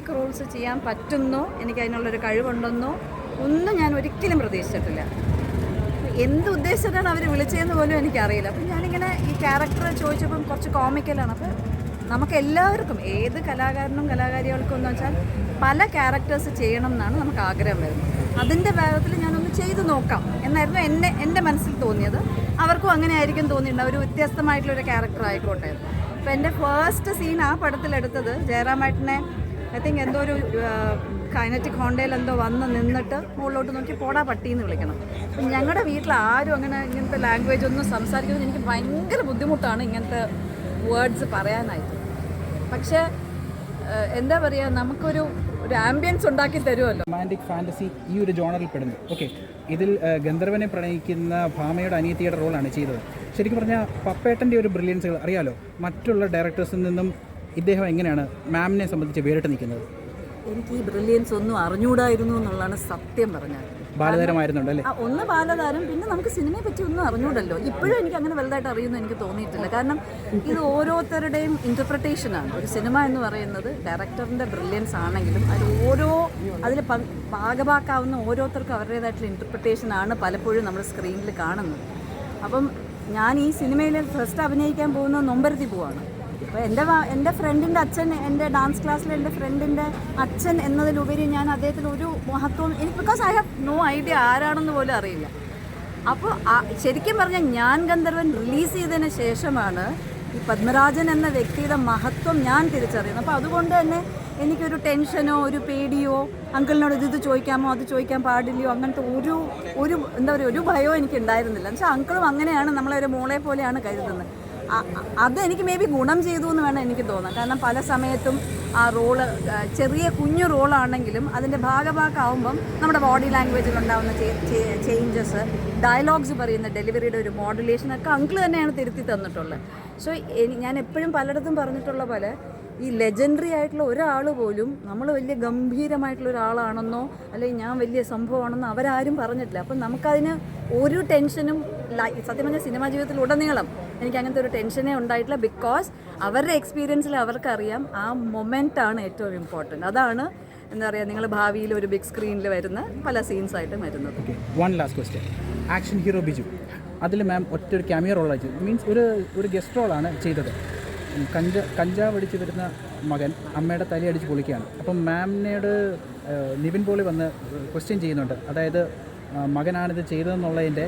Comic Rolls ചെയ്യാൻ പറ്റുന്നോ? എനിക്ക് അതിനുള്ളൊരു കഴിവുണ്ടെന്നോ? ഒന്നും ഞാൻ ഒരിക്കലും പ്രതീക്ഷിച്ചിട്ടില്ല. എന്ത് ഉദ്ദേശത്തിലാണ് അവർ വിളിച്ചതെന്ന് പോലും എനിക്കറിയില്ല. അപ്പം ഞാനിങ്ങനെ ഈ ക്യാരക്ടർ ചോദിച്ചപ്പം കുറച്ച് കോമിക്കലാണ് അപ്പം നമുക്ക് എല്ലാവർക്കും ഏത് കലാകാരനും കലാകാരികൾക്കും എന്ന് വെച്ചാൽ പല ക്യാരക്ടേഴ്സ് ചെയ്യണം എന്നാണ് നമുക്ക് ആഗ്രഹം വരുന്നത്. അതിന്റെ ഭാഗത്തിൽ ഞാനൊന്ന് ചെയ്തു നോക്കാം എന്നായിരുന്നു എന്നെ എന്റെ മനസ്സിൽ തോന്നിയത്. അവർക്കും അങ്ങനെ ആയിരിക്കും തോന്നിയിട്ടുണ്ട്. ഒരു വ്യത്യസ്തമായിട്ടുള്ളൊരു ക്യാരക്ടർ ആയിക്കോട്ടെ. അപ്പോൾ എന്റെ ഫേസ്റ്റ് സീൻ ആ പടത്തിലെടുത്തത് ജയറാമേട്ടനെ ഐ തിങ്ക് എന്തോ ഒരു കൈനറ്റിക് ഹോണ്ടയിൽ എന്തോ വന്ന് നിന്നിട്ട് മുകളിലോട്ട് നോക്കി പോടാ പട്ടി എന്ന് വിളിക്കണം. അപ്പം ഞങ്ങളുടെ വീട്ടിൽ ആരും അങ്ങനെ ഇങ്ങനത്തെ ലാംഗ്വേജ് ഒന്നും സംസാരിക്കുന്നത് എനിക്ക് ഭയങ്കര ബുദ്ധിമുട്ടാണ് ഇങ്ങനത്തെ വേർഡ്സ് പറയാനായിട്ട്. പക്ഷേ എന്താ പറയുക നമുക്കൊരു ഒരു ആംബിയൻസ് ഉണ്ടാക്കി തരുമല്ലോ. റൊമാന്റിക് ഫാന്റസി ഈ ഒരു ജോണറിൽ പെടുന്നു. ഓക്കെ ഇതിൽ ഗന്ധർവനെ പ്രണയിക്കുന്ന ഭാമയുടെ അനിയത്തിയുടെ റോളാണ് ചെയ്തത്. ശരിക്കും പറഞ്ഞാൽ പപ്പേട്ടന്റെ ഒരു ബ്രില്യൻസുകൾ അറിയാലോ? മറ്റുള്ള ഡയറക്ടേഴ്സിൽ നിന്നും ഇദ്ദേഹം എങ്ങനെയാണ് മാമിനെ സംബന്ധിച്ച് വേറിട്ട് നിൽക്കുന്നത്? എനിക്ക് ഈ ബ്രില്യൻസ് ഒന്നും അറിഞ്ഞൂടായിരുന്നു എന്നുള്ളതാണ് സത്യം പറഞ്ഞത് ബാലതാരമായിരുന്നുണ്ടല്ലേ ഒന്ന് ബാലതാരം പിന്നെ നമുക്ക് സിനിമയെ പറ്റി ഒന്നും അറിഞ്ഞൂടല്ലോ. ഇപ്പോഴും എനിക്ക് അങ്ങനെ വലുതായിട്ട് അറിയുന്നു എനിക്ക് തോന്നിയിട്ടില്ല. കാരണം ഇത് ഓരോരുത്തരുടെയും ഇന്റർപ്രിട്ടേഷനാണ് ഒരു സിനിമ എന്ന് പറയുന്നത് ഡയറക്ടറിന്റെ ബ്രില്യൻസ് ആണെങ്കിലും അത് ഓരോ അതിൽ ഭാഗഭാക്കാവുന്ന ഓരോരുത്തർക്കും അവരുടേതായിട്ടുള്ള ഇന്റർപ്രിട്ടേഷൻ ആണ് പലപ്പോഴും നമ്മൾ സ്ക്രീനിൽ കാണുന്നത്. അപ്പം ഞാൻ ഈ സിനിമയിൽ ഫസ്റ്റ് അഭിനയിക്കാൻ പോകുന്നത് നൊമ്പരത്തി പോവാണ്. അപ്പോൾ എന്റെ എന്റെ ഫ്രണ്ടിന്റെ അച്ഛൻ എന്റെ ഡാൻസ് ക്ലാസ്സിലെ എന്റെ ഫ്രണ്ടിന്റെ അച്ഛൻ എന്നതിലുപരി ഞാൻ അദ്ദേഹത്തിന് ഒരു മഹത്വം എനിക്ക് because I have no idea ആരാണെന്ന് പോലും അറിയില്ല. അപ്പോൾ ശരിക്കും പറഞ്ഞാൽ ഞാൻ ഗന്ധർവൻ റിലീസ് ചെയ്തതിന് ശേഷമാണ് ഈ പത്മരാജൻ എന്ന വ്യക്തിയുടെ മഹത്വം ഞാൻ തിരിച്ചറിയുന്നത്. അപ്പോൾ അതുകൊണ്ട് തന്നെ എനിക്കൊരു ടെൻഷനോ ഒരു പേടിയോ അങ്കിളിനോട് ഇത് ഇത് ചോദിക്കാമോ അത് ചോദിക്കാൻ പാടില്ലയോ അങ്ങനത്തെ ഒരു ഒരു എന്താ പറയുക ഒരു ഭയോ എനിക്ക് ഉണ്ടായിരുന്നില്ല എന്ന് വെച്ചാൽ അങ്കിളും അങ്ങനെയാണ് നമ്മളെ ഒരു മോളെ പോലെയാണ് കരുതുന്നത്. അ- അ- അത് എനിക്ക് മേ ബി ഗുണം ചെയ്തു എന്ന് വേണം എനിക്ക് തോന്നാം കാരണം പല സമയത്തും ആ റോൾ ചെറിയ കുഞ്ഞു റോളാണെങ്കിലും അതിന്റെ ഭാഗഭാഗമാവുമ്പം നമ്മുടെ ബോഡി ലാംഗ്വേജിൽ ഉണ്ടാകുന്ന ചേഞ്ചസ് ഡയലോഗ്സ് പറയുന്ന ഡെലിവറിയുടെ ഒരു മോഡുലേഷൻ ഒക്കെ അങ്കിൾ തന്നെയാണ് തിരുത്തി തന്നിട്ടുള്ളത്. സോ ഞാൻ എപ്പോഴും പലയിടത്തും പറഞ്ഞിട്ടുള്ള പോലെ ഈ ലെജൻഡറി ആയിട്ടുള്ള ഒരാൾ പോലും നമ്മൾ വലിയ ഗംഭീരമായിട്ടുള്ള ഒരാളാണെന്നോ അല്ലെങ്കിൽ ഞാൻ വലിയ സംഭവമാണെന്നോ അവരാരും പറഞ്ഞിട്ടില്ല. അപ്പം നമുക്കതിന് ഒരു ടെൻഷനും സത്യം പറഞ്ഞാൽ സിനിമാ ജീവിതത്തിൽ ഉടനീളം എനിക്ക് അങ്ങനത്തെ ഒരു ടെൻഷനേ ഉണ്ടായിട്ടില്ല. ബിക്കോസ് അവരുടെ എക്സ്പീരിയൻസിൽ അവർക്കറിയാം ആ മൊമെന്റ് ആണ് ഏറ്റവും ഇമ്പോർട്ടന്റ് അതാണ് എന്താ പറയുക നിങ്ങൾ ഭാവിയിൽ ഒരു ബിഗ് സ്ക്രീനിൽ വരുന്ന പല സീൻസ് ആയിട്ട് വരുന്നത്. One last question Action Hero Biju അതിൽ മാം ഒറ്റ ഒരു ക്യാമിയ റോളാണ് മീൻസ് ഒരു ഒരു ഗസ്റ്റ് റോളാണ് ചെയ്തത്. കഞ്ച കഞ്ചാവ് അടിച്ച് വരുന്ന മകൻ അമ്മയുടെ തലി അടിച്ച് പൊളിക്കുകയാണ്. അപ്പം മാമിനോട് നിവിൻ പോളി വന്ന് ക്വസ്റ്റ്യൻ ചെയ്യുന്നുണ്ട്. അതായത് മകനാണിത് ചെയ്തതെന്നുള്ളതിന്റെ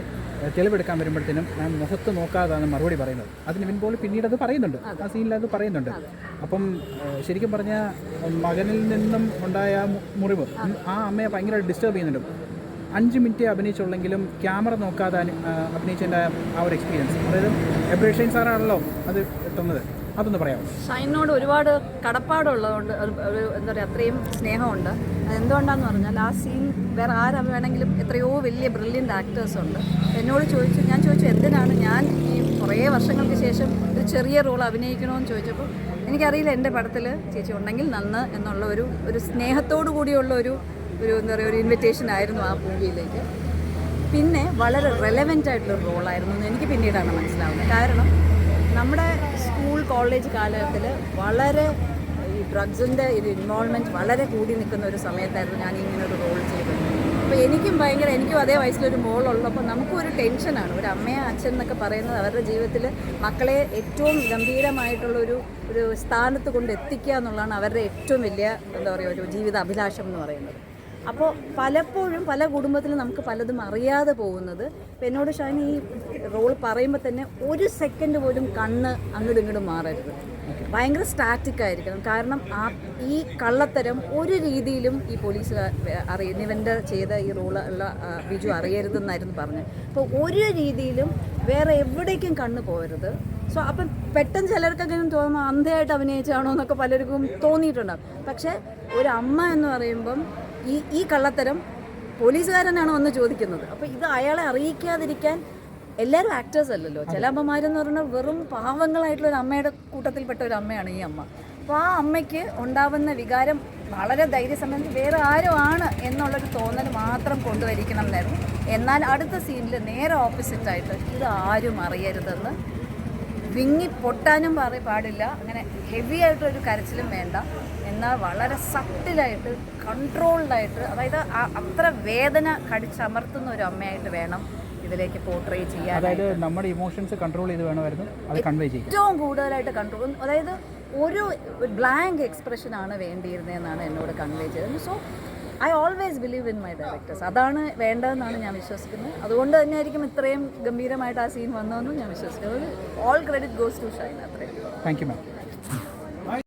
തെളിവെടുക്കാൻ വരുമ്പോഴത്തേനും മാം മുഖത്ത് നോക്കാതാണ് മറുപടി പറയുന്നത്. അത് നിവിൻ പോളി പിന്നീട് അത് പറയുന്നുണ്ട്. ആ സീനിൽ അത് പറയുന്നുണ്ട്. അപ്പം ശരിക്കും പറഞ്ഞാൽ മകനിൽ നിന്നും ഉണ്ടായ മുറിവ് ആ അമ്മയെ ഭയങ്കര ഡിസ്റ്റർബ് ചെയ്യുന്നുണ്ട്. അഞ്ച് മിനിറ്റ് അഭിനയിച്ചുള്ളെങ്കിലും ക്യാമറ നോക്കാതെ അഭിനയിച്ചതിന്റെ ആ ഒരു എക്സ്പീരിയൻസ് അതായത് എബ്രേഷൻ സാറാണല്ലോ അത് തന്നത്. അതൊന്ന് പറയാമോ? ഷൈനോട് ഒരുപാട് കടപ്പാടുള്ളതുകൊണ്ട് ഒരു എന്താ പറയുക അത്രയും സ്നേഹമുണ്ട്. എന്തുകൊണ്ടാന്ന് പറഞ്ഞാൽ ആ സീൻ വേറെ ആരാ വേണമെങ്കിലും എത്രയോ വലിയ ബ്രില്യന്റ് ആക്ടേഴ്സ് ഉണ്ട്. എന്നോട് ചോദിച്ചു ഞാൻ ചോദിച്ചു എന്തിനാണ് ഞാൻ ഈ കുറേ വർഷങ്ങൾക്ക് ശേഷം ഒരു ചെറിയ റോൾ അഭിനയിക്കണമെന്ന് ചോദിച്ചപ്പോൾ എനിക്കറിയില്ല എന്റെ പടത്തിൽ ചേച്ചി ഉണ്ടെങ്കിൽ നന്ന് എന്നുള്ള ഒരു ഒരു സ്നേഹത്തോടു കൂടിയുള്ള ഒരു ഒരു എന്താ പറയുക ഒരു ഇൻവിറ്റേഷൻ ആയിരുന്നു ആ മൂവിയിലേക്ക് പിന്നെ വളരെ റെലവെന്റ് ആയിട്ടുള്ള റോളായിരുന്നു എന്ന് എനിക്ക് പിന്നീടാണ് മനസ്സിലാവുന്നത്. കാരണം നമ്മുടെ സ്കൂൾ കോളേജ് കാലഘട്ടത്തിൽ വളരെ ഈ ഡ്രഗ്സിന്റെ ഇത് ഇൻവോൾവ്മെന്റ് വളരെ കൂടി നിൽക്കുന്ന ഒരു സമയത്തായിരുന്നു ഞാൻ ഇങ്ങനെ ഒരു റോൾ ചെയ്തത്. അപ്പോൾ എനിക്കും ഭയങ്കര എനിക്കും അതേ വയസ്സിലൊരു മോളുള്ളപ്പോൾ നമുക്കും ഒരു ടെൻഷനാണ്. ഒരു അമ്മയെ അച്ഛൻ എന്നൊക്കെ പറയുന്നത് അവരുടെ ജീവിതത്തിൽ മക്കളെ ഏറ്റവും ഗംഭീരമായിട്ടുള്ളൊരു ഒരു സ്ഥാനത്ത് കൊണ്ട് എത്തിക്കുക എന്നുള്ളതാണ് അവരുടെ ഏറ്റവും വലിയ എന്താ പറയുക ഒരു ജീവിത അഭിലാഷം എന്ന് പറയുന്നത്. അപ്പോൾ പലപ്പോഴും പല കുടുംബത്തിലും നമുക്ക് പലതും അറിയാതെ പോകുന്നത്. ഇപ്പം എന്നോട് ഷാൻ ഈ റോൾ പറയുമ്പോൾ തന്നെ ഒരു സെക്കൻഡ് പോലും കണ്ണ് അങ്ങോട്ടും ഇങ്ങോട്ടും മാറരുത്. ഭയങ്കര സ്റ്റാറ്റിക് ആയിരിക്കണം. കാരണം ആ ഈ കള്ളത്തരം ഒരു രീതിയിലും ഈ പോലീസ് അറിയ നിവന്റെ ചെയ്ത ഈ റോൾ ഉള്ള ബിജു അറിയരുതെന്നായിരുന്നു പറഞ്ഞത്. അപ്പോൾ ഒരു രീതിയിലും വേറെ എവിടേക്കും കണ്ണ് പോകരുത്. സോ അപ്പം പെട്ടെന്ന് ചിലർക്കൊക്കെ തോന്നുന്നു അന്ധയായിട്ട് അഭിനയിച്ചാണോ എന്നൊക്കെ പലർക്കും തോന്നിയിട്ടുണ്ടാകും പക്ഷേ ഒരു അമ്മ എന്ന് പറയുമ്പം ഈ ഈ കള്ളത്തരം പോലീസുകാരനാണ് വന്ന് ചോദിക്കുന്നത്. അപ്പോൾ ഇത് അയാളെ അറിയിക്കാതിരിക്കാൻ എല്ലാവരും ആക്ടേഴ്സ് അല്ലല്ലോ. ചില അമ്മമാരെന്ന് പറഞ്ഞാൽ വെറും പാവങ്ങളായിട്ടുള്ള ഒരു അമ്മയുടെ കൂട്ടത്തിൽപ്പെട്ട ഒരു അമ്മയാണ് ഈ അമ്മ. അപ്പോൾ ആ അമ്മയ്ക്ക് ഉണ്ടാവുന്ന വികാരം വളരെ ധൈര്യസംബന്ധിച്ച് വേറെ ആരും ആണ് എന്നുള്ളൊരു തോന്നൽ മാത്രം കൊണ്ടുവരിക്കണം എന്നായിരുന്നു എന്നാൽ അടുത്ത സീനിൽ നേരെ ഓപ്പോസിറ്റായിട്ട് ഇത് ആരും അറിയരുതെന്ന് വിങ്ങി പൊട്ടാനും പറ പാടില്ല. അങ്ങനെ ഹെവി ആയിട്ടൊരു കരച്ചിലും വേണ്ട. എന്നാൽ വളരെ സട്ടിലായിട്ട് കൺട്രോൾഡായിട്ട് അതായത് അത്ര വേദന കടിച്ചമർത്തുന്ന ഒരു അമ്മയായിട്ട് വേണം ഇതിലേക്ക് പോർട്രേ ചെയ്യാൻ അതായത് നമ്മുടെ ഇമോഷൻസ് കൺട്രോൾ ചെയ്ത് വേണമായിരുന്നു. അത് കൺവേ ചെയ്യും ഏറ്റവും കൂടുതലായിട്ട് കൺട്രോൾ അതായത് ഒരു ബ്ലാങ്ക് എക്സ്പ്രഷൻ ആണ് വേണ്ടിയിരുന്നതെന്നാണ് എന്നോട് കൺവേ ചെയ്തത്. So I always believe in my directors അതാണ് വേണ്ടതെന്നാണ് ഞാൻ വിശ്വസിക്കുന്നത്. അതുകൊണ്ട് തന്നെയായിരിക്കും ഇത്രയും ഗംഭീരമായിട്ട് ആ സീൻ വന്നതെന്നും ഞാൻ വിശ്വസിക്കുന്നത് all credit goes to Shine അത്രയും താങ്ക് യു മാം